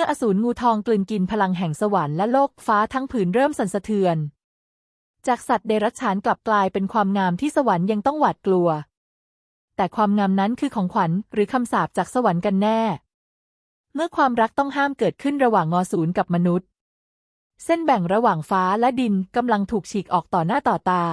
มื่ออสูรงูทองกลืนกินพลังแห่งสวรรค์และโลกฟ้าทั้งผืนเริ่มสั่นสะเทือน จากสัตว์เดรัจฉานกลับกลายเป็นความงามที่สวรรค์ยังต้องหวาดกลัว แต่ความงามนั้นคือของขวัญหรือคำสาปจากสวรรค์กันแน่ เมื่อความรักต้องห้ามเกิดขึ้นระหว่างงอสูรกับมนุษย์ เส้นแบ่งระหว่างฟ้าและดินกำลังถูกฉีกออกต่อหน้าต่อตา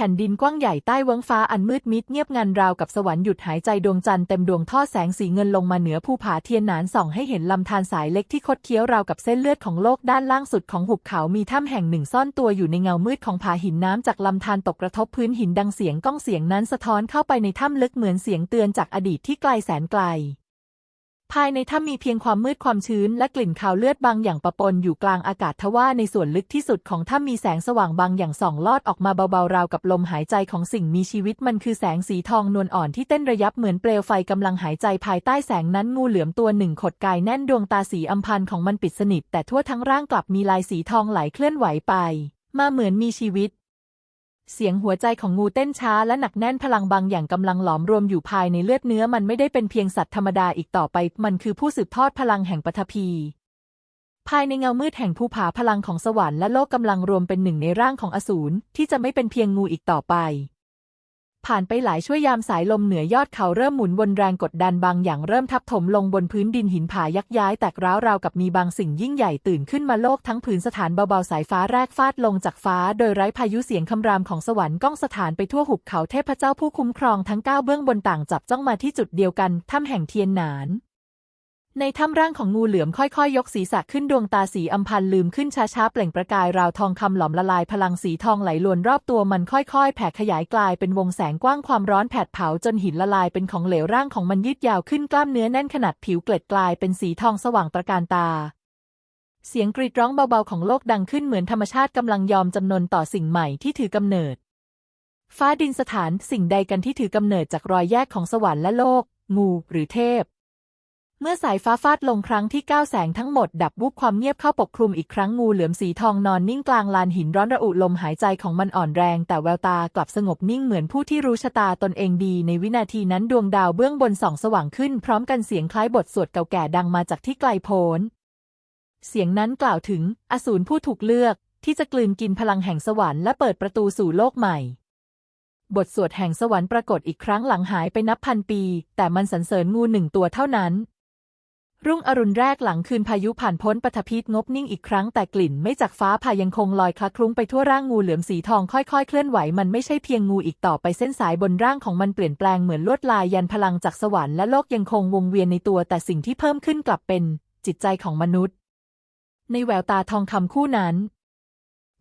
แผ่นดินกว้างใหญ่ใต้เวงฟ้าอันมืดมิดเงียบงันราวกับสวรรค์หยุดหายใจดวงจันทร์เต็มดวงทอดแสงสีเงินลงมาเหนือภูผาเทียนหนานส่องให้เห็นลำธารสายเล็กที่คดเคี้ยวราวกับเส้นเลือดของโลกด้านล่างสุดของหุบเขามีถ้ำแห่งหนึ่งซ่อนตัวอยู่ในเงามืดของผาหินน้ำจากลำธารตกกระทบพื้นหินดังเสียงก้องเสียงนั้นสะท้อนเข้าไปในถ้ำลึกเหมือนเสียงเตือนจากอดีตที่ไกลแสนไกล ภายในถ้ำมีเพียงความมืดความชื้นและกลิ่นคาวเลือดบางอย่างปะปนอยู่กลางอากาศทว่าในส่วนลึกที่สุดของถ้ำมีแสงสว่างบางอย่างส่องลอดออกมาเบาๆราวกับลมหายใจของสิ่งมีชีวิตมันคือแสงสีทองนวลอ่อนที่เต้นระยับเหมือนเปลวไฟกำลังหายใจภายใต้แสงนั้นงูเหลือมตัวหนึ่งขดกายแน่นดวงตาสีอัมพันของมันปิดสนิทแต่ทั่วทั้งร่างกลับมีลายสีทองไหลเคลื่อนไหวไป มาเหมือนมีชีวิต เสียงหัวใจของงูเต้นช้าและหนักแน่นพลังบางอย่างกำลังหลอมรวมอยู่ภายในเลือดเนื้อมันไม่ได้เป็นเพียงสัตว์ธรรมดาอีกต่อไป มันคือผู้สืบทอดพลังแห่งปฐพี ภายในเงามืดแห่งภูผาพลังของสวรรค์และโลกกำลังรวมเป็นหนึ่งในร่างของอสูรที่จะไม่เป็นเพียงงูอีกต่อไป ผ่านไปหลายช่วยยามสายลมเหนือยอดเขาเริ่มหมุนวนแรงกดดันบางอย่างเริ่มทับถมลงบนพื้นดินหินผายักย้ายแตกร้าวราวกับมีบางสิ่งยิ่งใหญ่ตื่นขึ้นมาโลกทั้งผืนสถานเบาๆสายฟ้าแรกฟาดลงจากฟ้า โดยไร้พายุเสียงคำรามของสวรรค์ก้องสถานไปทั่วหุบเขาเทพเจ้าผู้คุ้มครองทั้งเก้าเบื้องบนต่างจับจ้องมาที่จุดเดียวกันถ้ำแห่งเทียนหนาน ในถ้ำร่างของงูเหลือมค่อย ๆ ยกศีรษะขึ้นดวงตาสีอัมพันลืมขึ้นช้าๆ เปล่งประกายราวทองคำหลอมละลายพลังสีทองไหลลวนรอบตัวมันค่อยๆ แผ่ขยายกลายเป็นวงแสงกว้างความร้อนแผดเผาจนหินละลายเป็นของเหลวร่างของมันยืดยาวขึ้นกล้ามเนื้อแน่นขนาดผิวเกล็ดกลายเป็นสีทองสว่างตระการตา เสียงกรีดร้องเบาๆของโลกดังขึ้นเหมือนธรรมชาติกำลังยอมจำนนต่อสิ่งใหม่ที่ถือกำเนิด ฟ้าดินสถานสิ่งใดกันที่ถือกำเนิดจากรอยแยกของสวรรค์และโลก งู หรือเทพ เมื่อสายฟ้าฟาดลงครั้งที่เก้าแสงทั้งหมดดับวูบความเงียบเข้าปกคลุมอีกครั้งงูเหลือมสีทองนอนนิ่งกลางลานหินร้อนระอุลมหายใจของมันอ่อนแรง แต่แววตากลับสงบนิ่งเหมือนผู้ที่รู้ชะตาตนเองดีในวินาทีนั้นดวงดาวเบื้องบนส่องสว่างขึ้นพร้อมกันเสียงคล้ายบทสวดเก่าแก่ดังมาจากที่ไกลโพ้น เสียงนั้นกล่าวถึง อสูรผู้ถูกเลือก ที่จะกลืนกินพลังแห่งสวรรค์และเปิดประตูสู่โลกใหม่บทสวดแห่งสวรรค์ปรากฏอีกครั้งหลังหายไปนับพันปี แต่มันสรรเสริญงูหนึ่งตัวเท่านั้น รุ่งอรุณแรกหลังคืนพายุผ่านพ้นปฐพีตงบนิ่งอีกครั้งแต่กลิ่นไม่จากฟ้าผ่ายังคงลอยคละคลุ้งไปทั่วร่างงูเหลือมสีทองค่อยๆ เคลื่อนไหวมันไม่ใช่เพียงงูอีกต่อไปเส้นสายบนร่างของมันเปลี่ยนแปลงเหมือนลวดลายยันพลังจากสวรรค์และโลกยังคงวงเวียนในตัวแต่สิ่งที่เพิ่มขึ้นกลับเป็น จิตใจของมนุษย์ ในแววตาทองคำคู่นั้น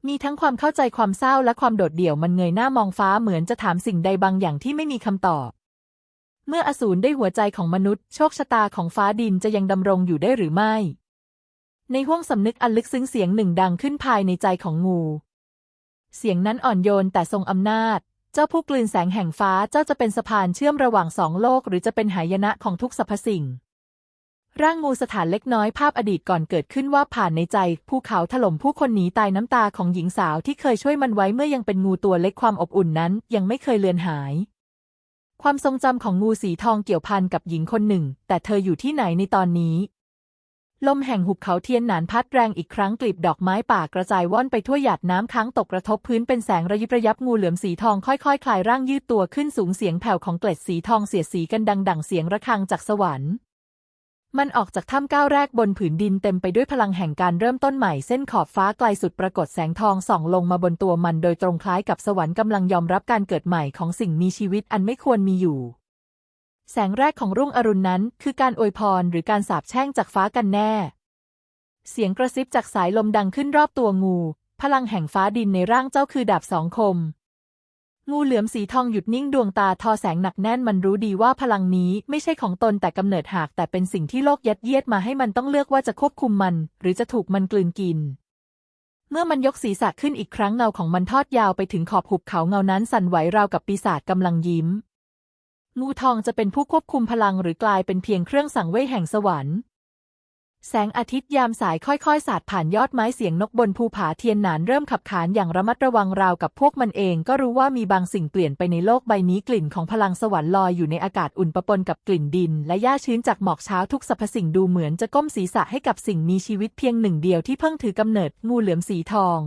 มีทั้งความเข้าใจความเศร้าและความโดดเดี่ยวมันเงยหน้ามองฟ้าเหมือนจะถามสิ่งใดบางอย่างที่ไม่มีคำตอบ เมื่ออสูรได้หัวใจของมนุษย์ โชคชะตาของฟ้าดินจะยังดำรงอยู่ได้หรือไม่ ในห้วงสำนึกอันลึกซึ้งเสียงหนึ่งดังขึ้นภายในใจของงู เสียงนั้นอ่อนโยนแต่ทรงอำนาจ เจ้าผู้กลืนแสงแห่งฟ้าเจ้าจะเป็นสะพานเชื่อมระหว่างสองโลก หรือจะเป็นหายนะของทุกสรรพสิ่ง ร่างงูสถานเล็กน้อยภาพอดีตก่อนเกิดขึ้นว่าผ่านในใจภูเขาถล่มผู้คนหนีตายน้ำตาของหญิงสาวที่เคยช่วยมันไว้เมื่อยังเป็นงูตัวเล็กความอบอุ่นนั้น ยังไม่เคยเลือนหาย ความทรงจำของงูสีทองเกี่ยวพันกับหญิงคนหนึ่ง แต่เธออยู่ที่ไหนในตอนนี้ ลมแห่งหุบเขาเทียนหนานพัดแรงอีกครั้งกลีบดอกไม้ป่ากระจายว่อนไปทั่วหยาดน้ำค้างตกกระทบพื้นเป็นแสงระยิบระยับงูเหลือมสีทองค่อยๆคลายร่างยืดตัวขึ้นสูงเสียงแผ่วของเกล็ดสีทองเสียดสีกันดัง ดังเสียงระฆังจากสวรรค์ มันออกจากถ้ำก้าวแรกบนผืนดินเต็มไปด้วยพลังแห่งการเริ่มต้นใหม่เส้นขอบฟ้าไกลสุดปรากฏแสงทองส่องลงมาบนตัวมันโดยตรงคล้ายกับสวรรค์กำลังยอมรับการเกิดใหม่ของสิ่งมีชีวิตอันไม่ควรมีอยู่ แสงแรกของรุ่งอรุณนั้น คือการอวยพรหรือการสาปแช่งจากฟ้ากันแน่ เสียงกระซิบจากสายลมดังขึ้นรอบตัวงู พลังแห่งฟ้าดินในร่างเจ้าคือดาบสองคม งูเหลือมสีทองหยุดนิ่งดวงตาทอแสงหนักแน่นมันรู้ดีว่าพลังนี้ไม่ใช่ของตนแต่กำเนิดหากแต่เป็นสิ่งที่โลกยัดเยียดมาให้มันต้องเลือกว่าจะควบคุมมัน หรือจะถูกมันกลืนกิน เมื่อมันยกศีรษะขึ้นอีกครั้งเงาของมันทอดยาวไปถึงขอบหุบเขาเงานั้นสั่นไหวราวกับปีศาจกำลังยิ้ม งูทองจะเป็นผู้ควบคุมพลังหรือกลายเป็นเพียงเครื่องสั่งเว่ยแห่งสวรรค์ แสงอาทิตย์ยามสายค่อยๆ สาดผ่านยอดไม้เสียงนกบนภูผาเทียนหนานเริ่มขับขานอย่างระมัดระวังราวกับพวกมันเองก็รู้ว่ามีบางสิ่งเปลี่ยนไปในโลกใบนี้กลิ่นของพลังสวรรค์ลอยอยู่ในอากาศอุ่นปะปนกับกลิ่นดิน และหญ้าชื้นจากหมอกเช้าทุกสรรพสิ่งดูเหมือนจะก้มศีรษะให้กับสิ่งมีชีวิตเพียงหนึ่งเดียวที่เพิ่งถือกำเนิดงูเหลือมสีทอง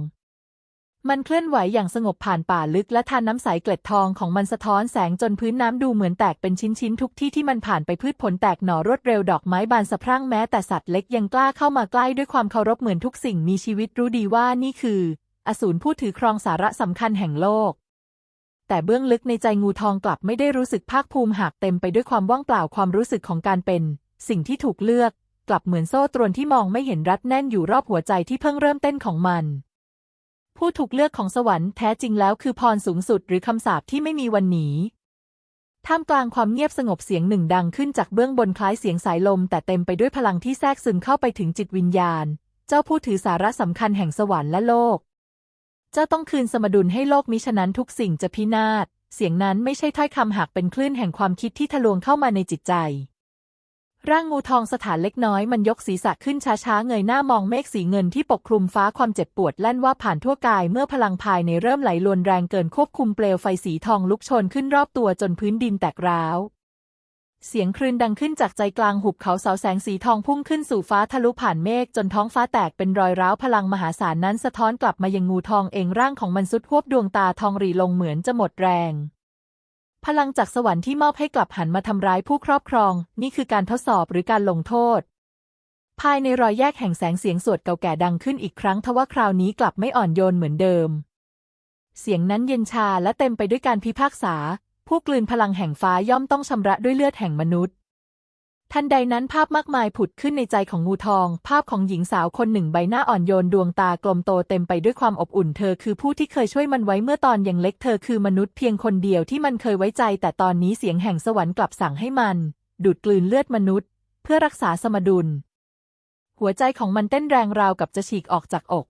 มันเคลื่อนไหวอย่างสงบผ่านป่าลึกและทานน้ำใสเกล็ดทองของมันสะท้อนแสงจนพื้นน้ำดูเหมือนแตกเป็นชิ้นๆทุกที่ที่มันผ่านไปพืชผลแตกหน่อรวดเร็วดอกไม้บานสะพรั่งแม้แต่สัตว์เล็กยังกล้าเข้ามาใกล้ด้วยความเคารพเหมือนทุกสิ่งมีชีวิตรู้ดีว่านี่คือ อสูรผู้ถือครองสาระสำคัญแห่งโลก แต่เบื้องลึกในใจงูทองกลับไม่ได้รู้สึกภาคภูมิหากเต็มไปด้วยความว่างเปล่าความรู้สึกของการเป็น สิ่งที่ถูกเลือก กลับเหมือนโซ่ตรวนที่มองไม่เห็นรัดแน่นอยู่รอบหัวใจที่เพิ่งเริ่มเต้นของมัน ผู้ถูกเลือกของสวรรค์แท้จริงแล้วคือพรสูงสุดหรือคำสาปที่ไม่มีวันหนีท่ามกลางความเงียบสงบเสียงหนึ่งดังขึ้นจากเบื้องบนคล้ายเสียงสายลม แต่เต็มไปด้วยพลังที่แทรกซึมเข้าไปถึงจิตวิญญาณ เจ้าผู้ถือสาระสำคัญแห่งสวรรค์และโลก เจ้าต้องคืนสมดุลให้โลกมิฉะนั้นทุกสิ่งจะพินาศ เสียงนั้นไม่ใช่ถ้อยคำหากเป็นคลื่นแห่งความคิดที่ทะลวงเข้ามาในจิตใจ ร่างงูทองสถานเล็กน้อยมันยกศีรษะขึ้นช้าๆ เงยหน้ามองเมฆสีเงินที่ปกคลุมฟ้าความเจ็บปวดแล่นว่าผ่านทั่วกายเมื่อพลังภายในเริ่มไหลลวนแรงเกินควบคุมเปลวไฟสีทองลุกชนขึ้นรอบตัวจนพื้นดินแตกร้าว เสียงคลื่นดังขึ้นจากใจกลางหุบเขาเสาแสงสีทองพุ่งขึ้นสู่ฟ้าทะลุผ่านเมฆจนท้องฟ้าแตกเป็นรอยร้าวพลังมหาศาลนั้นสะท้อนกลับมายังงูทองเองร่างของมันสุดหวบดวงตาทองรีลงเหมือนจะหมดแรง พลังจากสวรรค์ที่มอบให้กลับหันมาทำร้ายผู้ครอบครอง นี่คือการทดสอบหรือการลงโทษ ภายในรอยแยกแห่งแสงเสียงสวดเก่าแก่ดังขึ้นอีกครั้งทว่าคราวนี้กลับไม่อ่อนโยนเหมือนเดิม เสียงนั้นเย็นชาและเต็มไปด้วยการพิพากษา ผู้กลืนพลังแห่งฟ้าย่อมต้องชำระด้วยเลือดแห่งมนุษย์ ทันใดนั้นภาพมากมายผุดขึ้นในใจของงูทอง ภาพของหญิงสาวคนหนึ่งใบหน้าอ่อนโยนดวงตากลมโตเต็มไปด้วยความอบอุ่นเธอคือผู้ที่เคยช่วยมันไว้เมื่อตอนยังเล็กเธอคือมนุษย์เพียงคนเดียวที่มันเคยไว้ใจ แต่ตอนนี้เสียงแห่งสวรรค์กลับสั่งให้มัน ดูดกลืนเลือดมนุษย์ เพื่อรักษาสมดุล หัวใจของมันเต้นแรงราวกับจะฉีกออกจากอก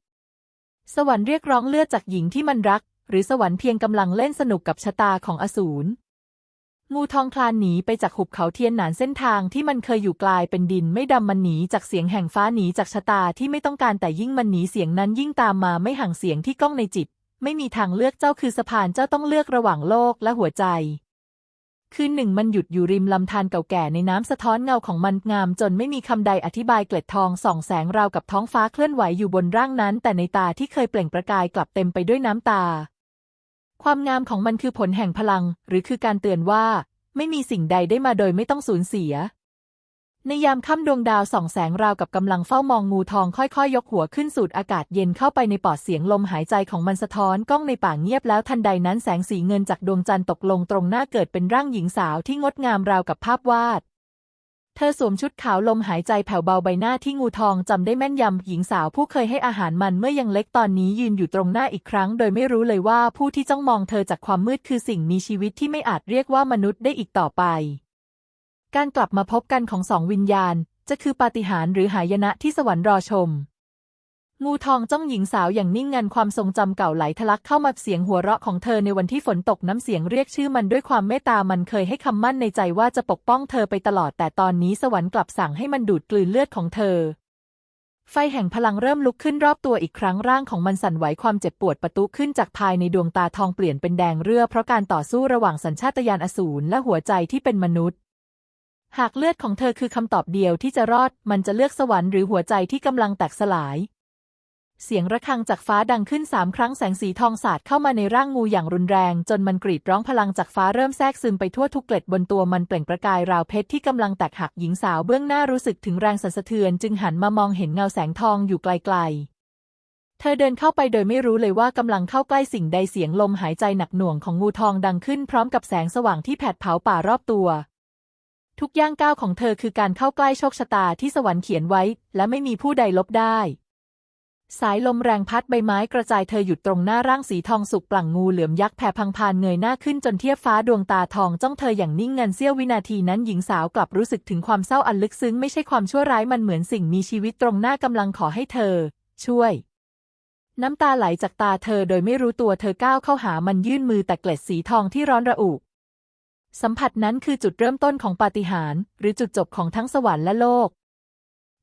สวรรค์เรียกร้องเลือดจากหญิงที่มันรัก หรือสวรรค์เพียงกำลังเล่นสนุกกับชะตาของอสูร งูทองคลานหนีไปจากหุบเขาเทียนหนานเส้นทางที่มันเคยอยู่กลายเป็นดินไม่ดำมันหนีจากเสียงแห่งฟ้าหนีจากชะตาที่ไม่ต้องการแต่ยิ่งมันหนีเสียงนั้นยิ่งตามมาไม่ห่างเสียงที่ก้องในจิต ไม่มีทางเลือกเจ้าคือสะพานเจ้าต้องเลือกระหว่างโลกและหัวใจ คืนหนึ่งมันหยุดอยู่ริมลำธารเก่าแก่ในน้ำสะท้อนเงาของมันงามจนไม่มีคำใดอธิบายเกล็ดทองส่องแสงราวกับท้องฟ้าเคลื่อนไหวอยู่บนร่างนั้น แต่ในตาที่เคยเปล่งประกายกลับเต็มไปด้วยน้ำตา ความงามของมันคือผลแห่งพลัง หรือคือการเตือนว่า ไม่มีสิ่งใดได้มาโดยไม่ต้องสูญเสีย ในยามค่ำดวงดาวส่องแสงราวกับกำลังเฝ้ามองงูทองค่อยๆยกหัวขึ้นสูดอากาศเย็นเข้าไปในปอดเสียงลมหายใจของมันสะท้อนกล้องในป่าเงียบแล้วทันใดนั้นแสงสีเงินจากดวงจันทร์ตกลงตรงหน้าเกิดเป็นร่างหญิงสาวที่งดงามราวกับภาพวาด ธอสวมชุดขาวลมหายใจแผ่วเบาใบหน้าที่งูทองจำได้แม่นยำหญิงสาวผู้เคยให้อาหารมันเมื่อยังเล็กตอนนี้ยืนอยู่ตรงหน้าอีกครั้ง โดยไม่รู้เลยว่าผู้ที่จ้องมองเธอจากความมืดคือสิ่งมีชีวิตที่ไม่อาจเรียกว่ามนุษย์ได้อีกต่อไป การกลับมาพบกันของสองวิญญาณ จะคือปาฏิหาริย์หรือหายนะที่สวรรค์รอชม งูทองจ้องหญิงสาวอย่างนิ่งงันความทรงจำเก่าไหลทะลักเข้ามาเสียงหัวเราะของเธอในวันที่ฝนตกน้ำเสียงเรียกชื่อมันด้วยความเมตตามันเคยให้คำมั่นในใจว่าจะปกป้องเธอไปตลอดแต่ตอนนี้สวรรค์กลับสั่งให้มันดูดกลืนเลือดของเธอ ไฟแห่งพลังเริ่มลุกขึ้นรอบตัวอีกครั้งร่างของมันสั่นไหวความเจ็บปวดประตุขึ้นจากภายในดวงตาทองเปลี่ยนเป็นแดงเรือเพราะการต่อสู้ระหว่างสัญชาตญาณอสูรและหัวใจที่เป็นมนุษย์หากเลือดของเธอคือคำตอบเดียวที่จะรอด มันจะเลือกสวรรค์หรือหัวใจที่กำลังแตกสลาย เสียงระฆังจากฟ้าดังขึ้นสามครั้งแสงสีทองสาดเข้ามาในร่างงูอย่างรุนแรง จนมันกรีดร้องพลังจากฟ้าเริ่มแทรกซึมไปทั่วทุกเกล็ดบนตัวมันเปล่งประกายราวเพชรที่กำลังแตกหักหญิงสาวเบื้องหน้ารู้สึกถึงแรงสั่นสะเทือนจึงหันมามองเห็นเงาแสงทองอยู่ไกลๆ เธอเดินเข้าไปโดยไม่รู้เลยว่ากำลังเข้าใกล้สิ่งใดเสียงลมหายใจหนักหน่วงของงูทองดังขึ้นพร้อมกับแสงสว่างที่แผดเผาป่ารอบตัวทุกย่างก้าวของเธอคือการเข้าใกล้โชคชะตาที่สวรรค์เขียนไว้ และไม่มีผู้ใดลบได้ สายลมแรงพัดใบไม้กระจายเธอหยุดตรงหน้าร่างสีทองสุกปลั่งงูเหลือมยักษ์แผ่พังพานเงยหน้าขึ้นจนเทียบฟ้าดวงตาทองจ้องเธออย่างนิ่งงันเสี้ยววินาทีนั้นหญิงสาวกลับรู้สึกถึงความเศร้าอันลึกซึ้งไม่ใช่ความชั่วร้ายมันเหมือนสิ่งมีชีวิตตรงหน้ากำลังขอให้เธอ ช่วย น้ำตาไหลจากตาเธอโดยไม่รู้ตัวเธอก้าวเข้าหามันยื่นมือแต่เกล็ดสีทองที่ร้อนระอุสัมผัสนั้นคือจุดเริ่มต้นของปาฏิหาริย์หรือจุดจบของทั้งสวรรค์และโลก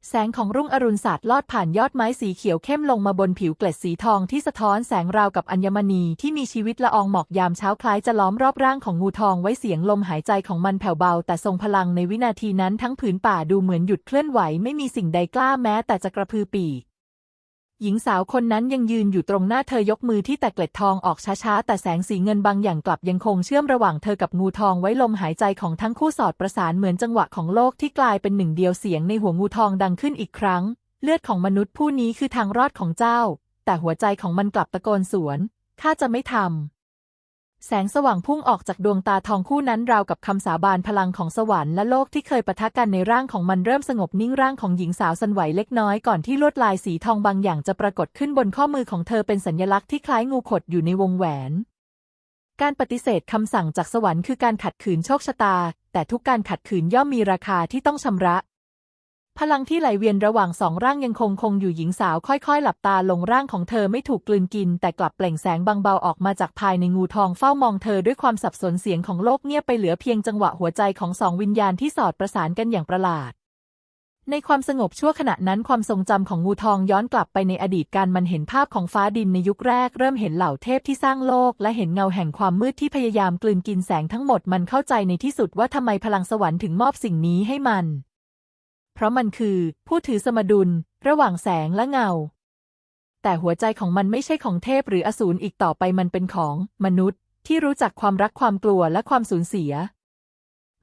แสงของรุ่งอรุณสาดลอดผ่านยอดไม้สีเขียวเข้มลงมาบนผิวเกล็ดสีทองที่สะท้อนแสงราวกับอัญมณีที่มีชีวิตละอองหมอกยามเช้าคล้ายจะล้อมรอบร่างของงูทองไว้เสียงลมหายใจของมันแผ่วเบา แต่ทรงพลังในวินาทีนั้นทั้งผืนป่าดูเหมือนหยุดเคลื่อนไหวไม่มีสิ่งใดกล้าแม้แต่จะกระพือปีก หญิงสาวคนนั้นยังยืนอยู่ตรงหน้าเธอยกมือที่แตะเกล็ดทองออกช้าๆ แต่แสงสีเงินบางอย่างกลับยังคงเชื่อมระหว่างเธอกับงูทองไว้ลมหายใจของทั้งคู่สอดประสานเหมือนจังหวะของโลกที่กลายเป็นหนึ่งเดียวเสียงในหัวงูทองดังขึ้นอีกครั้ง เลือดของมนุษย์ผู้นี้คือทางรอดของเจ้า แต่หัวใจของมันกลับตะโกนสวนข้าจะไม่ทำ แสงสว่างพุ่งออกจากดวงตาทองคู่นั้นราวกับคำสาบานพลังของสวรรค์และโลกที่เคยปะทะกันในร่างของมันเริ่มสงบนิ่งร่างของหญิงสาวสันไหวเล็กน้อยก่อนที่ลวดลายสีทองบางอย่างจะปรากฏขึ้นบนข้อมือของเธอเป็นสัญลักษณ์ที่คล้ายงูขดอยู่ในวงแหวน การปฏิเสธคำสั่งจากสวรรค์คือการขัดขืนโชคชะตา แต่ทุกการขัดขืนย่อมมีราคาที่ต้องชำระ พลังที่ไหลเวียนระหว่างสองร่างยังคงคงอยู่หญิงสาวค่อยๆ หลับตาลงร่างของเธอไม่ถูกกลืนกิน แต่กลับเปล่งแสงบางเบาออกมาจากภายในงูทองเฝ้ามองเธอด้วยความสับสนเสียงของโลกเงียบไปเหลือเพียงจังหวะหัวใจของสองวิญญาณที่สอดประสานกันอย่างประหลาด ในความสงบชั่วขณะนั้นความทรงจำของงูทองย้อนกลับไปในอดีตการมันเห็นภาพของฟ้าดินในยุคแรก เริ่มเห็นเหล่าเทพที่สร้างโลก และเห็นเงาแห่งความมืดที่พยายามกลืนกินแสงทั้งหมดมันเข้าใจในที่สุดว่าทำไมพลังสวรรค์ถึงมอบสิ่งนี้ให้มัน เพราะมันคือผู้ถือสมดุลระหว่างแสงและเงา แต่หัวใจของมันไม่ใช่ของเทพหรืออสูรอีกต่อไปมันเป็นของมนุษย์ที่รู้จักความรักความกลัวและความสูญเสีย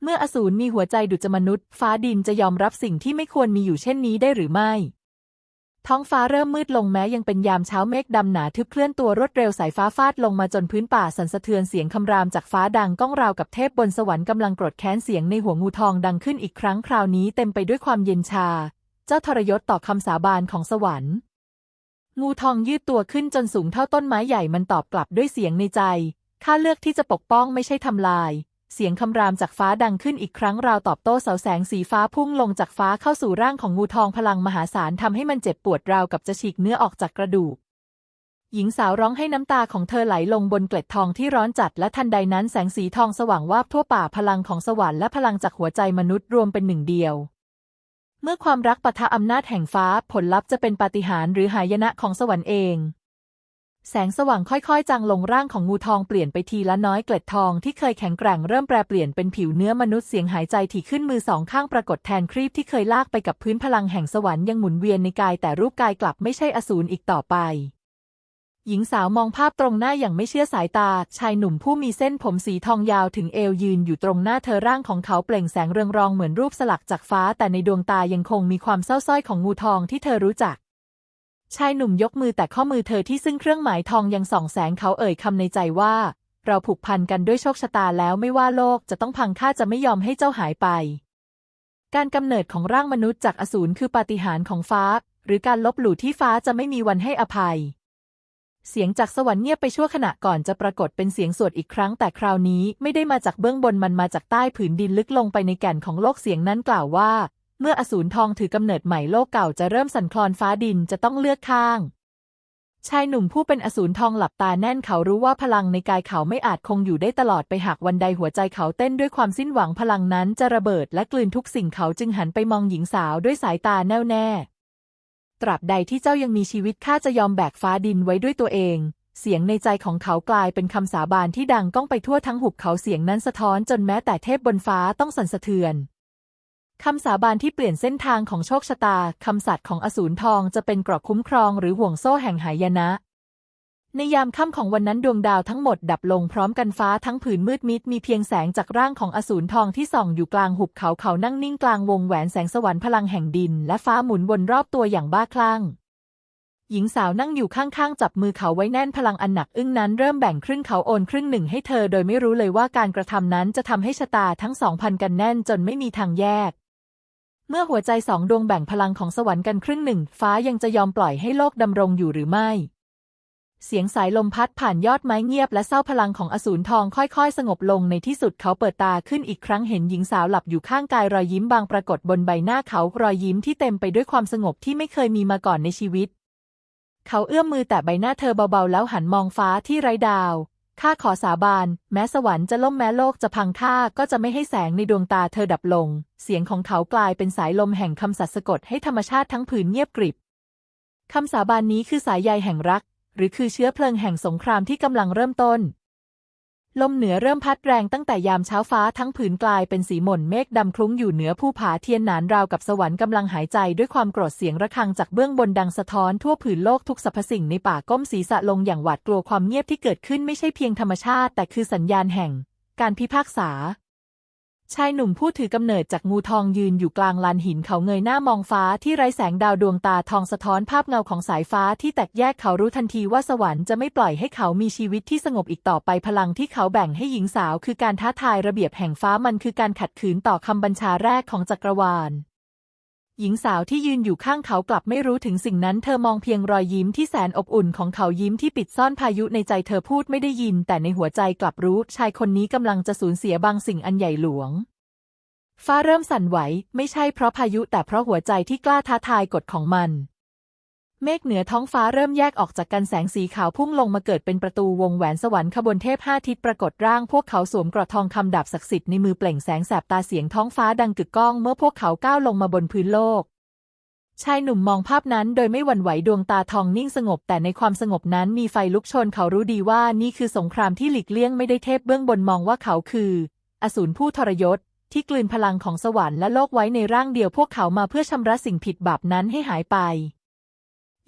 เมื่ออสูรมีหัวใจดุจมนุษย์ ฟ้าดินจะยอมรับสิ่งที่ไม่ควรมีอยู่เช่นนี้ได้หรือไม่ ท้องฟ้าเริ่มมืดลงแม้ยังเป็นยามเช้าเมฆดำหนาทึบเคลื่อนตัวรวดเร็วสายฟ้าฟาดลงมาจนพื้นป่าสั่นสะเทือนเสียงคำรามจากฟ้าดังก้องราวกับเทพบนสวรรค์กำลังโกรธแค้นเสียงในหัวงูทองดังขึ้นอีกครั้งคราวนี้เต็มไปด้วยความเย็นชา เจ้าทรยศต่อคำสาบานของสวรรค์ งูทองยืดตัวขึ้นจนสูงเท่าต้นไม้ใหญ่มันตอบกลับด้วยเสียงในใจข้าเลือกที่จะปกป้องไม่ใช่ทำลาย เสียงคำรามจากฟ้าดังขึ้นอีกครั้งราวตอบโต้เสาแสงสีฟ้าพุ่งลงจากฟ้าเข้าสู่ร่างของงูทองพลังมหาศาลทำให้มันเจ็บปวดราวกับจะฉีกเนื้อออกจากกระดูก หญิงสาวร้องให้น้ำตาของเธอไหลลงบนเกล็ดทองที่ร้อนจัดและทันใดนั้นแสงสีทองสว่างวาบทั่วป่าพลังของสวรรค์และพลังจากหัวใจมนุษย์รวมเป็นหนึ่งเดียวเมื่อความรักปะทะอำนาจแห่งฟ้าผลลัพธ์จะเป็นปาฏิหาริย์หรือหายนะของสวรรค์เอง แสงสว่างค่อยๆ จางลงร่างของงูทองเปลี่ยนไปทีละน้อยเกล็ดทองที่เคยแข็งแกร่งเริ่มแปรเปลี่ยนเป็นผิวเนื้อมนุษย์เสียงหายใจถี่ขึ้นมือสองข้างปรากฏแทนครีบที่เคยลากไปกับพื้นพลังแห่งสวรรค์ยังหมุนเวียนในกายแต่รูปกายกลับไม่ใช่อสูรอีกต่อไป หญิงสาวมองภาพตรงหน้าอย่างไม่เชื่อสายตา ชายหนุ่มผู้มีเส้นผมสีทองยาวถึงเอวยืนอยู่ตรงหน้าเธอร่างของเขาเปล่งแสงเรืองรองเหมือนรูปสลักจากฟ้า แต่ในดวงตายังคงมีความเศร้าส้อยของงูทองที่เธอรู้จัก ชายหนุ่มยกมือแต่ข้อมือเธอที่ซึ่งเครื่องหมายทองยังส่องแสงเขาเอ่ยคำในใจว่า เราผูกพันกันด้วยโชคชะตาแล้วไม่ว่าโลกจะต้องพังข้าจะไม่ยอมให้เจ้าหายไป การกำเนิดของร่างมนุษย์จากอสูรคือปาฏิหาริย์ของฟ้า หรือการลบหลู่ที่ฟ้าจะไม่มีวันให้อภัย เสียงจากสวรรค์เงียบไปชั่วขณะก่อนจะปรากฏเป็นเสียงสวดอีกครั้งแต่คราวนี้ไม่ได้มาจากเบื้องบนมันมาจากใต้ผืนดินลึกลงไปในแก่นของโลกเสียงนั้นกล่าวว่า เมื่ออสูรทองถือกำเนิดใหม่โลกเก่าจะเริ่มสั่นคลอนฟ้าดินจะต้องเลือกข้าง ชายหนุ่มผู้เป็นอสูรทองหลับตาแน่นเขารู้ว่าพลังในกายเขาไม่อาจคงอยู่ได้ตลอดไปหากวันใดหัวใจเขาเต้นด้วยความสิ้นหวังพลังนั้นจะระเบิดและกลืนทุกสิ่งเขาจึงหันไปมองหญิงสาวด้วยสายตาแน่วแน่ ตราบใดที่เจ้ายังมีชีวิตข้าจะยอมแบกฟ้าดินไว้ด้วยตัวเองเสียงในใจของเขากลายเป็นคำสาบานที่ดังก้องไปทั่วทั้งหุบเขาเสียงนั้นสะท้อนจนแม้แต่เทพบนฟ้าต้องสั่นสะเทือน คำสาบานที่เปลี่ยนเส้นทางของโชคชะตา คำสัตย์ของอสูรทองจะเป็นเกราะคุ้มครองหรือห่วงโซ่แห่งหายนะ ในยามค่ำของวันนั้นดวงดาวทั้งหมดดับลงพร้อมกันฟ้าทั้งผืนมืดมิดมีเพียงแสงจากร่างของอสูรทองที่ส่องอยู่กลางหุบเขาเขานั่งนิ่งกลางวงแหวนแสงสวรรค์พลังแห่งดิน และฟ้าหมุนวนรอบตัวอย่างบ้าคลั่ง หญิงสาวนั่งอยู่ข้างๆจับมือเขาไว้แน่นพลังอันหนักอึ้งนั้นเริ่มแบ่งครึ่งเขาโอนครึ่งหนึ่งให้เธอโดยไม่รู้เลยว่าการกระทำนั้นจะทำให้ชะตาทั้งสองพันกันแน่นจนไม่มีทางแยก เมื่อหัวใจสองดวงแบ่งพลังของสวรรค์กันครึ่งหนึ่ง ฟ้ายังจะยอมปล่อยให้โลกดำรงอยู่หรือไม่ เสียงสายลมพัดผ่านยอดไม้เงียบและเศร้าพลังของอสูรทองค่อยๆ สงบลงในที่สุดเขาเปิดตาขึ้นอีกครั้งเห็นหญิงสาวหลับอยู่ข้างกายรอยยิ้มบางปรากฏบนใบหน้าเขารอยยิ้มที่เต็มไปด้วยความสงบที่ไม่เคยมีมาก่อนในชีวิต เขาเอื้อมมือแตะใบหน้าเธอเบาๆ แล้วหันมองฟ้าที่ไร้ดาว ข้าขอสาบาน แม้สวรรค์จะล่มแม้โลกจะพังข้าก็จะไม่ให้แสงในดวงตาเธอดับลง เสียงของเขากลายเป็นสายลมแห่งคำสัตย์สะกดให้ธรรมชาติทั้งผืนเงียบกริบคำสาบานนี้คือสายใยแห่งรัก หรือคือเชื้อเพลิงแห่งสงครามที่กำลังเริ่มต้น ลมเหนือเริ่มพัดแรงตั้งแต่ยามเช้าฟ้าทั้งผืนกลายเป็นสีหม่นเมฆดำคลุ้งอยู่เหนือภูผาเทียนหนานราวกับสวรรค์กำลังหายใจด้วยความโกรธเสียงระฆังจากเบื้องบนดังสะท้อนทั่วผืนโลกทุกสรรพสิ่งในป่าก้มศีรษะลงอย่างหวาดกลัวความเงียบที่เกิดขึ้นไม่ใช่เพียงธรรมชาติ แต่คือสัญญาณแห่ง การพิพากษา ชายหนุ่มผู้ถือกำเนิดจากงูทองยืนอยู่กลางลานหินเขาเงยหน้ามองฟ้าที่ไร้แสงดาวดวงตาทองสะท้อนภาพเงาของสายฟ้าที่แตกแยกเขารู้ทันทีว่าสวรรค์จะไม่ปล่อยให้เขามีชีวิตที่สงบอีกต่อไปพลังที่เขาแบ่งให้หญิงสาวคือการท้าทายระเบียบแห่งฟ้ามันคือการขัดขืนต่อคำบัญชาแรกของจักรวาล หญิงสาวที่ยืนอยู่ข้างเขากลับไม่รู้ถึงสิ่งนั้น เธอมองเพียงรอยยิ้มที่แสนอบอุ่นของเขายิ้มที่ปิดซ่อนพายุในใจเธอพูดไม่ได้ยิน แต่ในหัวใจกลับรู้ ชายคนนี้กำลังจะสูญเสียบางสิ่งอันใหญ่หลวง ฟ้าเริ่มสั่นไหว ไม่ใช่เพราะพายุแต่เพราะหัวใจที่กล้าท้าทายกฎของมัน เมฆเหนือท้องฟ้าเริ่มแยกออกจากกันแสงสีขาวพุ่งลงมาเกิดเป็นประตูวงแหวนสวรรค์ขบวนเทพห้าทิศปรากฏร่างพวกเขาสวมกรอทองคำดาบศักดิ์สิทธิ์ในมือเปล่งแสงแสบตาเสียงท้องฟ้าดังกึกก้องเมื่อพวกเขาก้าวลงมาบนพื้นโลก ชายหนุ่มมองภาพนั้นโดยไม่หวั่นไหวดวงตาทองนิ่งสงบ แต่ในความสงบนั้นมีไฟลุกชนเขารู้ดีว่านี่คือสงครามที่หลีกเลี่ยงไม่ได้เทพเบื้องบนมองว่าเขาคือ อสูรผู้ทรยศที่กลืนพลังของสวรรค์และโลกไว้ในร่างเดียวพวกเขามาเพื่อชำระสิ่งผิดบาปนั้นให้หายไป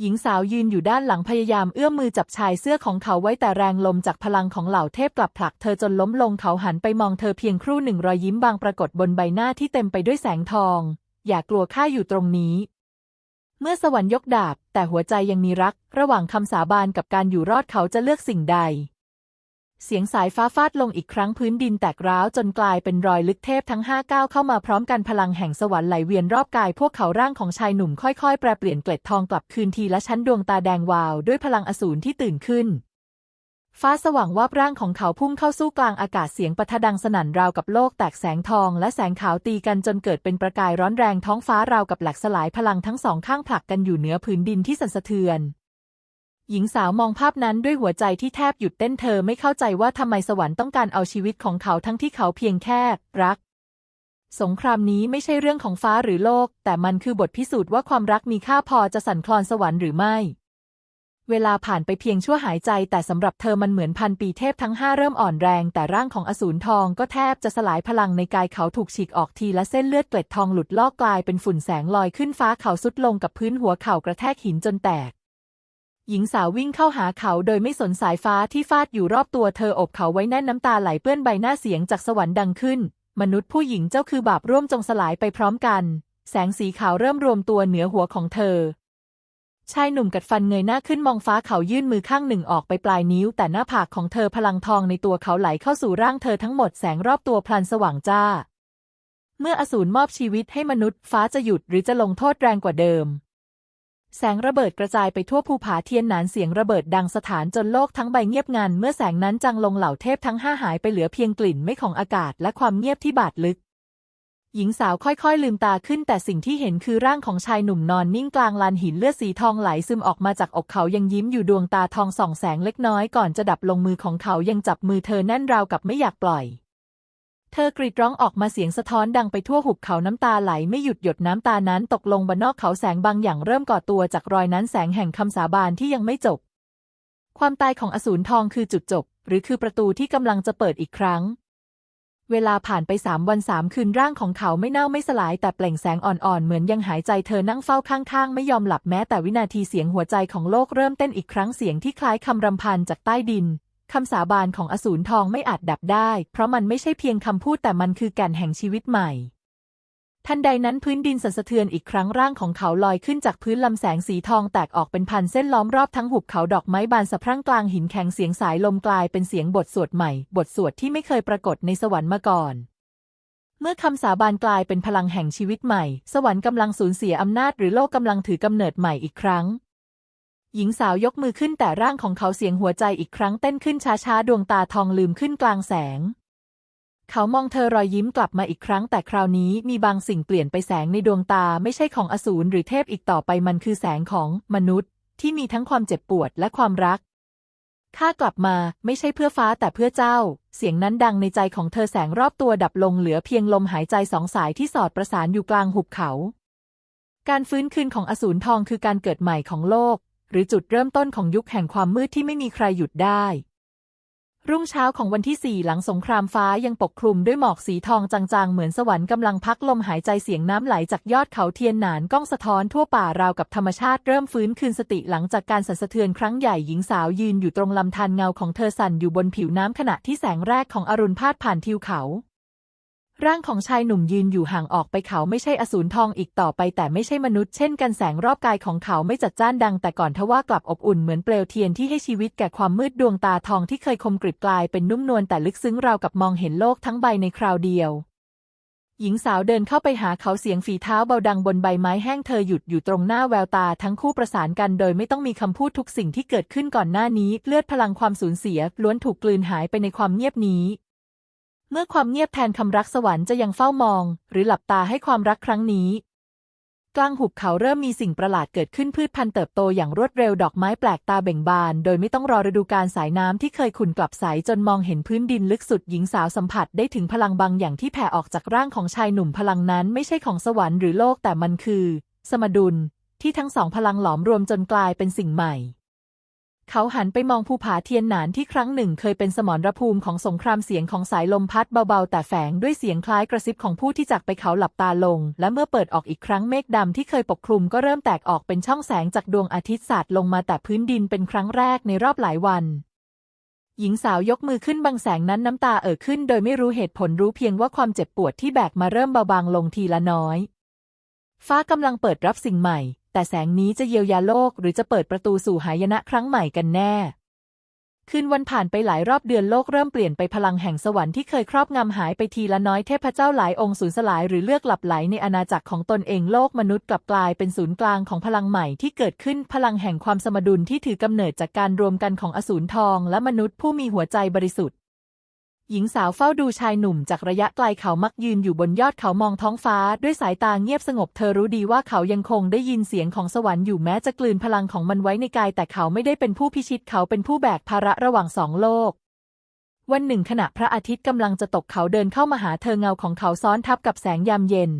หญิงสาวยืนอยู่ด้านหลังพยายามเอื้อมมือจับชายเสื้อของเขาไว้แต่แรงลมจากพลังของเหล่าเทพกลับผลักเธอจนล้มลงเขาหันไปมองเธอเพียงครู่หนึ่งรอยยิ้มบางปรากฏบนใบหน้าที่เต็มไปด้วยแสงทอง อย่ากลัวข้าอยู่ตรงนี้ เมื่อสวรรค์ยกดาบ แต่หัวใจยังมีรัก ระหว่างคำสาบานกับการอยู่รอดเขาจะเลือกสิ่งใด เสียงสายฟ้าฟาดลงอีกครั้งพื้นดินแตกร้าวจนกลายเป็นรอยลึกเทพทั้งห้าก้าวเข้ามาพร้อมกันพลังแห่งสวรรค์ไหลเวียนรอบกายพวกเขาร่างของชายหนุ่มค่อยๆ แปรเปลี่ยนเกล็ดทองกลับคืนทีละชั้นดวงตาแดงวาว ด้วยพลังอสูรที่ตื่นขึ้น ฟ้าสว่างวาบร่างของเขาพุ่งเข้าสู้กลางอากาศเสียงปะทะดังสนั่นราวกับโลกแตกแสงทองและแสงขาวตีกันจนเกิดเป็นประกายร้อนแรงท้องฟ้าราวกับหลักสลายพลังทั้งสองข้างผลักกันอยู่เหนือผืนดินที่สั่นสะเทือน หญิงสาวมองภาพนั้นด้วยหัวใจที่แทบหยุดเต้นเธอไม่เข้าใจว่าทำไมสวรรค์ต้องการเอาชีวิตของเขาทั้งที่เขาเพียงแค่ รัก สงครามนี้ไม่ใช่เรื่องของฟ้าหรือโลก แต่มันคือบทพิสูจน์ว่าความรักมีค่าพอจะสั่นคลอนสวรรค์หรือไม่ เวลาผ่านไปเพียงชั่วหายใจ แต่สำหรับเธอมันเหมือนพันปีเทพทั้งห้าเริ่มอ่อนแรง แต่ร่างของอสูรทองก็แทบจะสลายพลังในกายเขาถูกฉีกออกทีละเส้นเลือดเกล็ดทองหลุดลอกกลายเป็นฝุ่นแสงลอยขึ้นฟ้าเขาสุดลงกับพื้นหัวเข่ากระแทกหินจนแตก หญิงสาววิ่งเข้าหาเขาโดยไม่สนสายฟ้าที่ฟาดอยู่รอบตัวเธออบเขาไว้แน่นน้ำตาไหลเปื้อนใบหน้าเสียงจากสวรรค์ดังขึ้น มนุษย์ผู้หญิงเจ้าคือบาปร่วมจงสลายไปพร้อมกัน แสงสีขาวเริ่มรวมตัวเหนือหัวของเธอ ชายหนุ่มกัดฟันเงยหน้าขึ้นมองฟ้าเขายื่นมือข้างหนึ่งออกไปปลายนิ้ว แต่หน้าผากของเธอพลังทองในตัวเขาไหลเข้าสู่ร่างเธอทั้งหมดแสงรอบตัวพลันสว่างจ้า เมื่ออสูรมอบชีวิตให้มนุษย์ฟ้าจะหยุดหรือจะลงโทษแรงกว่าเดิม แสงระเบิดกระจายไปทั่วภูผาเทียนหนานเสียงระเบิดดังสถานจนโลกทั้งใบเงียบงัน เมื่อแสงนั้นจังลงเหล่าเทพทั้งห้าหายไปเหลือเพียงกลิ่นไม่ของอากาศและความเงียบที่บาดลึก หญิงสาวค่อยๆ ลืมตาขึ้น แต่สิ่งที่เห็นคือร่างของชายหนุ่มนอนนิ่งกลางลานหินเลือดสีทองไหลซึมออกมาจากอกเขายังยิ้มอยู่ดวงตาทองส่องแสงเล็กน้อยก่อนจะดับลงมือของเขายังจับมือเธอแน่นราวกับไม่อยากปล่อย เธอกรีดร้องออกมาเสียงสะท้อนดังไปทั่วหุบเขาน้ำตาไหลไม่หยุดหยดน้ำตานั้นตกลงบนนอกเขาแสงบางอย่างเริ่มก่อตัวจากรอยนั้นแสงแห่งคำสาบานที่ยังไม่จบ ความตายของอสูรทองคือจุดจบ หรือคือประตูที่กำลังจะเปิดอีกครั้ง เวลาผ่านไปสามวันสามคืนร่างของเขาไม่เน่าไม่สลายแต่เปล่งแสงอ่อนๆ เหมือนยังหายใจเธอนั่งเฝ้าข้างๆ ไม่ยอมหลับแม้แต่วินาทีเสียงหัวใจของโลกเริ่มเต้นอีกครั้งเสียงที่คล้ายคำรำพันจากใต้ดิน คำสาบานของอสูรทองไม่อาจดับได้ เพราะมันไม่ใช่เพียงคำพูดแต่มันคือแก่นแห่งชีวิตใหม่ ทันใดนั้นพื้นดินสั่นสะเทือนอีกครั้งร่างของเขาลอยขึ้นจากพื้นลำแสงสีทองแตกออกเป็นพันเส้นล้อมรอบทั้งหุบเขาดอกไม้บานสะพรั่งกลางหินแข็งเสียงสายลมกลายเป็นเสียงบทสวดใหม่ บทสวดที่ไม่เคยปรากฏในสวรรค์มาก่อนเมื่อคำสาบานกลายเป็นพลังแห่งชีวิตใหม่ สวรรค์กำลังสูญเสียอำนาจหรือโลกกำลังถือกำเนิดใหม่อีกครั้ง หญิงสาวยกมือขึ้นแต่ร่างของเขาเสียงหัวใจอีกครั้งเต้นขึ้นช้าๆ ดวงตาทองลืมขึ้นกลางแสง เขามองเธอรอยยิ้มกลับมาอีกครั้ง แต่คราวนี้มีบางสิ่งเปลี่ยนไปแสงในดวงตาไม่ใช่ของอสูรหรือเทพอีกต่อไปมันคือแสงของมนุษย์ ที่มีทั้งความเจ็บปวดและความรักข้ากลับมาไม่ใช่เพื่อฟ้าแต่เพื่อเจ้า เสียงนั้นดังในใจของเธอแสงรอบตัวดับลงเหลือเพียงลมหายใจสองสายที่สอดประสานอยู่กลางหุบเขา การฟื้นคืนของอสูรทองคือการเกิดใหม่ของโลก หรือจุดเริ่มต้นของยุคแห่งความมืดที่ไม่มีใครหยุดได้ รุ่งเช้าของวันที่สี่หลังสงครามฟ้ายังปกคลุมด้วยหมอกสีทองจางๆ เหมือนสวรรค์กำลังพักลมหายใจเสียงน้ำไหลจากยอดเขาเทียนหนานก้องสะท้อนทั่วป่าราวกับธรรมชาติเริ่มฟื้นคืนสติหลังจากการสั่นสะเทือนครั้งใหญ่หญิงสาวยืนอยู่ตรงลำธารเงาของเธอสั่นอยู่บนผิวน้ำขณะที่แสงแรกของอรุณพาดผ่านทิวเขา ร่างของชายหนุ่มยืนอยู่ห่างออกไปเขาไม่ใช่อสูรทองอีกต่อไป แต่ไม่ใช่มนุษย์เช่นกันแสงรอบกายของเขาไม่จัดจ้านดัง แต่ก่อนทว่ากลับอบอุ่นเหมือนเปลวเทียนที่ให้ชีวิตแก่ความมืดดวงตาทองที่เคยคมกริบกลายเป็นนุ่มนวลแต่ลึกซึ้งราวกับมองเห็นโลกทั้งใบในคราวเดียว หญิงสาวเดินเข้าไปหาเขาเสียงฝีเท้าเบาดังบนใบไม้แห้งเธอหยุดอยู่ตรงหน้าแววตาทั้งคู่ประสานกัน โดยไม่ต้องมีคำพูดทุกสิ่งที่เกิดขึ้นก่อนหน้านี้ เลือดพลังความสูญเสียล้วนถูกกลืนหายไปในความเงียบนี้ เมื่อความเงียบแทนคำรักสวรรค์จะยังเฝ้ามอง หรือหลับตาให้ความรักครั้งนี้ กลางหุบเขาเริ่มมีสิ่งประหลาดเกิดขึ้นพืชพันธุ์เติบโตอย่างรวดเร็วดอกไม้แปลกตาเบ่งบาน โดยไม่ต้องรอฤดูกาลสายน้ำที่เคยขุ่นกลับใสจนมองเห็นพื้นดินลึกสุดหญิงสาวสัมผัสได้ถึงพลังบางอย่างที่แผ่ออกจากร่างของชายหนุ่มพลังนั้นไม่ใช่ของสวรรค์หรือโลกแต่มันคือ สมดุล ที่ทั้งสองพลังหลอมรวมจนกลายเป็นสิ่งใหม่ เขาหันไปมองภูผาเทียนหนานที่ครั้งหนึ่งเคยเป็นสมรภูมิของสงครามเสียงของสายลมพัดเบาๆ แต่แฝงด้วยเสียงคล้ายกระซิบของผู้ที่จากไปเขาหลับตาลง และเมื่อเปิดออกอีกครั้งเมฆดำที่เคยปกคลุมก็เริ่มแตกออกเป็นช่องแสงจากดวงอาทิตย์สาดลงมาแต่พื้นดินเป็นครั้งแรกในรอบหลายวัน หญิงสาวยกมือขึ้นบังแสงนั้นน้ำตาเอ่อขึ้น โดยไม่รู้เหตุผลรู้เพียงว่าความเจ็บปวดที่แบกมาเริ่มเบาบางลงทีละน้อย ฟ้ากำลังเปิดรับสิ่งใหม่ แต่แสงนี้จะเยียวยาโลกหรือจะเปิดประตูสู่หายนะครั้งใหม่กันแน่ คืนวันผ่านไปหลายรอบเดือนโลกเริ่มเปลี่ยนไปพลังแห่งสวรรค์ที่เคยครอบงำหายไปทีละน้อยเทพเจ้าหลายองค์สูญสลายหรือเลือกหลับไหลในอาณาจักรของตนเองโลกมนุษย์กลับกลายเป็นศูนย์กลางของพลังใหม่ที่เกิดขึ้นพลังแห่งความสมดุลที่ถือกำเนิดจากการรวมกันของอสูรทองและมนุษย์ผู้มีหัวใจบริสุทธิ์ หญิงสาวเฝ้าดูชายหนุ่มจากระยะไกลเขามักยืนอยู่บนยอดเขามองท้องฟ้า ด้วยสายตาเงียบสงบเธอรู้ดีว่าเขายังคงได้ยินเสียงของสวรรค์อยู่แม้จะกลืนพลังของมันไว้ในกาย แต่เขาไม่ได้เป็นผู้พิชิตเขาเป็นผู้แบกภาระระหว่างสองโลก วันหนึ่งขณะพระอาทิตย์กำลังจะตกเขาเดินเข้ามาหาเธอเงาของเขาซ้อนทับกับแสงยามเย็น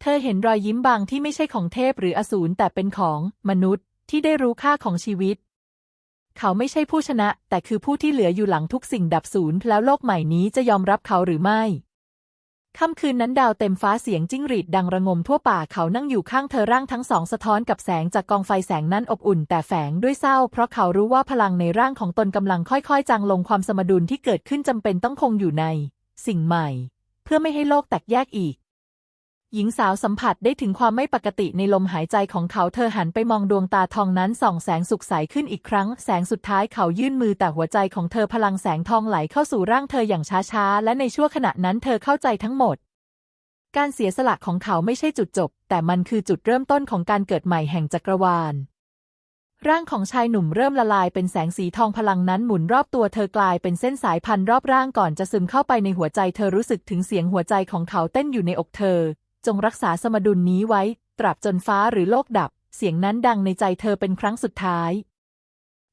เธอเห็นรอยยิ้มบางที่ไม่ใช่ของเทพหรืออสูรแต่เป็นของมนุษย์ที่ได้รู้ค่าของชีวิต เขาไม่ใช่ผู้ชนะ แต่คือผู้ที่เหลืออยู่หลังทุกสิ่งดับสูญแล้วโลกใหม่นี้จะยอมรับเขาหรือไม่ค่ำคืนนั้นดาวเต็มฟ้าเสียงจิ้งหรีดดังระงมทั่วป่าเขานั่งอยู่ข้างเธอร่างทั้งสองสะท้อนกับแสงจากกองไฟแสงนั้นอบอุ่นแต่แฝงด้วยเศร้า เพราะเขารู้ว่าพลังในร่างของตนกำลังค่อยๆ จางลงความสมดุลที่เกิดขึ้นจำเป็นต้องคงอยู่ใน สิ่งใหม่ เพื่อไม่ให้โลกแตกแยกอีก หญิงสาวสัมผัสได้ถึงความไม่ปกติในลมหายใจของเขาเธอหันไปมองดวงตาทองนั้นส่องแสงสุกใสขึ้นอีกครั้ง แสงสุดท้ายเขายื่นมือแต่หัวใจของเธอพลังแสงทองไหลเข้าสู่ร่างเธออย่างช้าๆ และในชั่วขณะนั้นเธอเข้าใจทั้งหมด การเสียสละของเขาไม่ใช่จุดจบ แต่มันคือจุดเริ่มต้นของการเกิดใหม่แห่งจักรวาล ร่างของชายหนุ่มเริ่มละลายเป็นแสงสีทองพลังนั้นหมุนรอบตัวเธอกลายเป็นเส้นสายพันรอบร่างก่อนจะซึมเข้าไปในหัวใจ เธอรู้สึกถึงเสียงหัวใจของเขาเต้นอยู่ในอกเธอ จงรักษาสมดุลนี้ไว้ ตราบจนฟ้าหรือโลกดับ เสียงนั้นดังในใจเธอเป็นครั้งสุดท้าย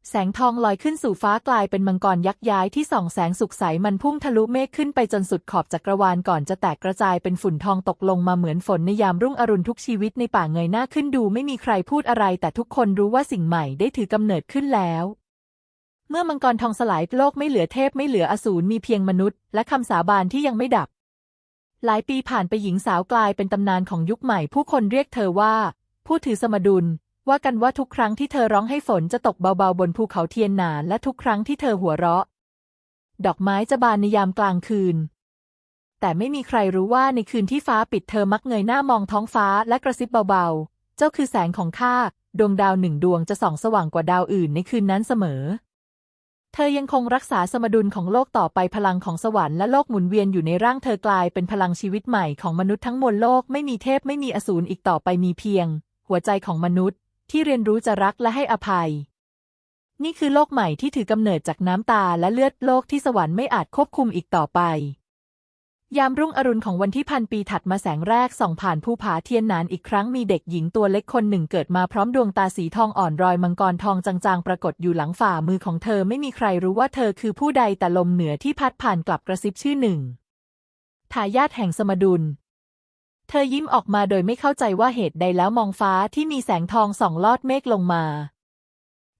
แสงทองลอยขึ้นสู่ฟ้ากลายเป็นมังกรยักษ์ย้ายที่ส่องแสงสุกใสมันพุ่งทะลุเมฆขึ้นไปจนสุดขอบจักรวาลก่อนจะแตกกระจายเป็นฝุ่นทองตกลงมาเหมือนฝนในยามรุ่งอรุณทุกชีวิตในป่าเงยหน้าขึ้นดูไม่มีใครพูดอะไร แต่ทุกคนรู้ว่าสิ่งใหม่ได้ถือกำเนิดขึ้นแล้วเมื่อมังกรทองสลายโลกไม่เหลือเทพไม่เหลืออสูรมีเพียงมนุษย์ และคำสาบานที่ยังไม่ดับ หลายปีผ่านไปหญิงสาวกลายเป็นตำนานของยุคใหม่ ผู้คนเรียกเธอว่า ผู้ถือสมดุล ว่ากันว่าทุกครั้งที่เธอร้องให้ฝนจะตกเบาๆบนภูเขาเทียนหนา และทุกครั้งที่เธอหัวเราะ ดอกไม้จะบานในยามกลางคืน แต่ไม่มีใครรู้ว่าในคืนที่ฟ้าปิดเธอมักเงยหน้ามองท้องฟ้าและกระซิบเบาๆ เจ้าคือแสงของข้าดวงดาวหนึ่งดวงจะส่องสว่างกว่าดาวอื่นในคืนนั้นเสมอ เธอยังคงรักษาสมดุลของโลกต่อไปพลังของสวรรค์และโลกหมุนเวียนอยู่ในร่างเธอกลายเป็นพลังชีวิตใหม่ของมนุษย์ทั้งมวลโลกไม่มีเทพไม่มีอสูรอีกต่อไปมีเพียง หัวใจของมนุษย์ ที่เรียนรู้จะรักและให้อภัย นี่คือโลกใหม่ที่ถือกำเนิดจากน้ำตาและเลือดโลกที่สวรรค์ไม่อาจควบคุมอีกต่อไป ยามรุ่งอรุณของวันที่พันปีถัดมาแสงแรกส่องผ่านภูผาเทียนหนานอีกครั้งมีเด็กหญิงตัวเล็กคนหนึ่งเกิดมาพร้อมดวงตาสีทองอ่อนรอยมังกรทองจางๆ ปรากฏอยู่หลังฝ่ามือของเธอไม่มีใครรู้ว่าเธอคือผู้ใดแต่ลมเหนือที่พัดผ่านกลับกระซิบชื่อหนึ่งทายาทแห่งสมดุล เธอยิ้มออกมาโดยไม่เข้าใจว่าเหตุใดแล้วมองฟ้าที่มีแสงทองส่องลอดเมฆลงมา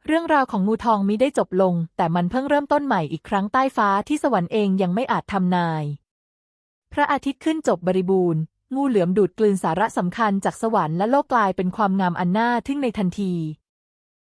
เรื่องราวของงูทองมิได้จบลง แต่มันเพิ่งเริ่มต้นใหม่อีกครั้งใต้ฟ้าที่สวรรค์เองยังไม่อาจทำนาย พระอาทิตย์ขึ้นจบบริบูรณ์ งูเหลือมดูดกลืนสาระสำคัญจากสวรรค์และโลกกลายเป็นความงามอันน่าทึ่งในทันที